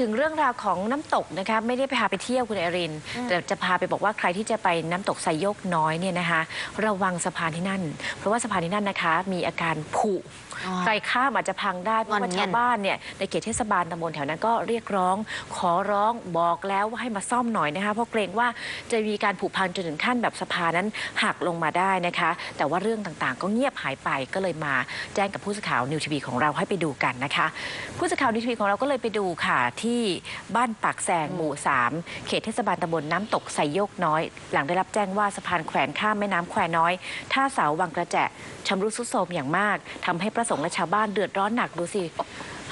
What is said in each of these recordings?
ถึงเรื่องราวของน้ำตกนะคะไม่ได้ไปพาไปเที่ยวคุณอรินทร์แต่จะพาไปบอกว่าใครที่จะไปน้ำตกไซโยกน้อยเนี่ยนะคะ ระวังสะพานที่นั่น เพราะว่าสะพานที่นั่นนะคะ มีอาการผุอ๋อใครข้ามอาจจะพังได้เพราะงว่าอนเงียชานวบ้านเนี่ยในเขตเทศบาลตำบลแถวนั้นก็เรียกร้อง ขอร้องบอกแล้วว่าให้มาซ่อมหน่อยนะคะเพราะเกรงว่าจะมีการผุพังจนถึงขั้นแบบสะพานนั้นหักลงมาได้นะคะ แต่ว่าเรื่องต่างๆ ก็เงียบหายไปก็เลยมาแจ้งกับผู้สื่อข่าวนิวทีวีของเราให้ไปดูกันนะคะ ผู้สื่อข่าวนิวทีวีของเราก็เลยไปดูค่ะที่บ้านปากแสงหมู่ 3 เขตเทศบาลตำบลน้ำตกไซโยกน้อย หลังได้รับแจ้งว่าสะพานแขวนข้ามแม่น้ำแควน้อย ท่าเสาวังกระแจชำรุดทรุดโทรมอย่างมากทำให้ประสงค์และชาวบ้านเดือดร้อนหนักดูสิ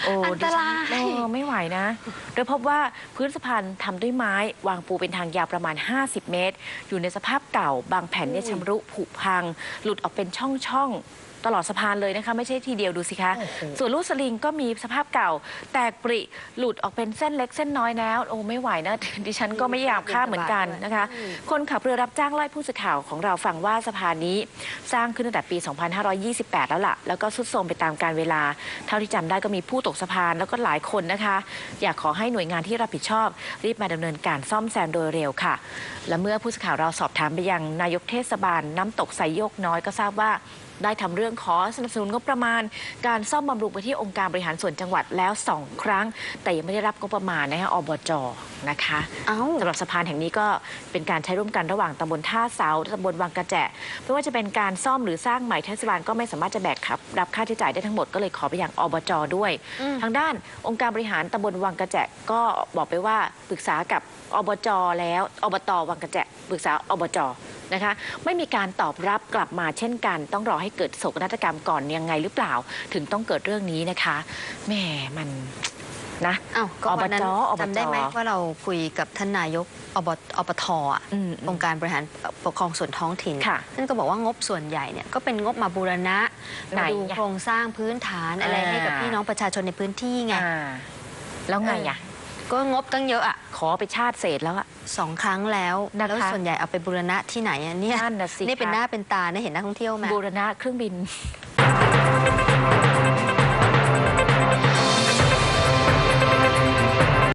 โอ้อันตรายดิฉันเออไม่ไหวนะ โดยพบว่าพื้นสะพานทำด้วยไม้ วางปูเป็นทางยาวประมาณ 50 เมตร อยู่ในสภาพเก่า บางแผ่นเนี่ยชำรุผุพัง หลุดออกเป็นช่องๆตลอดสะพานเลยนะคะไม่ใช่ทีเดียวดูสิคะ ส่วนลูกสลิงก็มีสภาพเก่า แตกปริหลุดออกเป็นเส้นเล็กเส้นน้อยแล้ว โอ้ไม่ไหวนะ ดิฉันก็ไม่อยากข้ามเหมือนกันนะคะ คนขับเรือรับจ้างไล่ผู้สื่อข่าวของเราฟังว่าสะพานนี้ สร้างขึ้นตั้งแต่ปี 2528 แล้วล่ะ แล้วก็สุดโทรมไปตามกาลเวลา เท่าที่จำได้ก็มีผู้ตกสะพานแล้วก็หลายคนนะคะ อยากขอให้หน่วยงานที่รับผิดชอบ รีบมาดำเนินการซ่อมแซมโดยเร็วค่ะ และเมื่อผู้สื่อข่าวเราสอบถามไปยังนายกเทศบาลน้ำตกไซโยกน้อยก็ทราบว่าได้ทำเรื่องขอสนับสนุนงบประมาณ การซ่อมบำรุงไปที่องค์การบริหารส่วนจังหวัดแล้วสองครั้ง แต่ยังไม่ได้รับงบประมาณนะคะอบจนะคะเอ้าสำหรับสะพานแห่งนี้ก็เป็นการใช้ร่วมกันระหว่างตำบลท่าเสาตำบลวังกระแจไม่ว่าจะเป็นการซ่อมหรือสร้างใหม่เทศบาลก็ไม่สามารถจะแบกรับรับค่าใช้จ่ายได้ทั้งหมดก็เลยขอไปยังอบจด้วยอืมทางด้านองค์การบริหารตำบลวังกระแจก็บอกไปว่าปรึกษากับอบจแล้วอบตวังกระแจปรึกษาอบจ นะคะ ไม่มีการตอบรับกลับมาเช่นกัน ต้องรอให้เกิดโศกนาฏกรรมก่อนยังไงหรือเปล่า ถึงต้องเกิดเรื่องนี้นะคะแหม่มันนะเอ้าก็วันนั้นอบจจำได้ไหมว่าเราคุยกับท่านนายกอบอบทอะอืมองค์การบริหารปกครองส่วนท้องถิ่นค่ะท่านก็บอกว่างบส่วนใหญ่เนี่ยก็เป็นงบมาบูรณะไหนมาดูอะโครงสร้างพื้นฐานอะไรอ่าให้กับพี่น้องประชาชนในพื้นที่ไงอ่าแล้วไงอะ ก็งบตั้งเยอะอะ ขอไปชาติเศษแล้วอะสองครั้งแล้วนะคะ แล้วส่วนใหญ่เอาไปบูรณะที่ไหนอะเนี่ยนั่นน่ะสินี่เป็นคะหน้าเป็นตาเนี่ยเห็นนักท่องเที่ยวไหมบูรณะเครื่องบิน